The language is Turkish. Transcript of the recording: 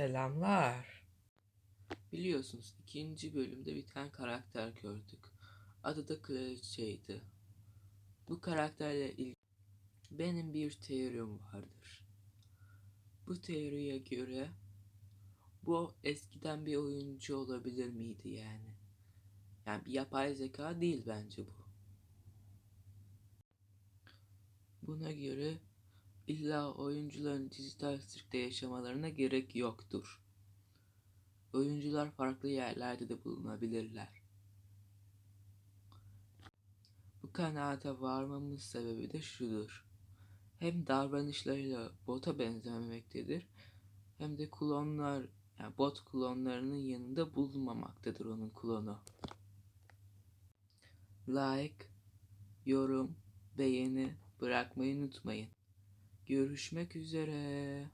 Selamlar. Biliyorsunuz ikinci bölümde bir tane karakter gördük. Adı da Kraliçe'ydi. Bu karakterle ilgili benim bir teorim vardır. Bu teoriye göre bu eskiden bir oyuncu olabilir miydi yani? Yani bir yapay zeka değil bence bu. Buna göre illa oyuncuların dijital sirkte yaşamalarına gerek yoktur. Oyuncular farklı yerlerde de bulunabilirler. Bu kanaate varmamın sebebi de şudur. Hem davranışlarıyla bota benzememektedir hem de klonlar yani bot klonlarının yanında bulunmamaktadır onun klonu. Like, yorum, beğeni bırakmayı unutmayın. Görüşmek üzere.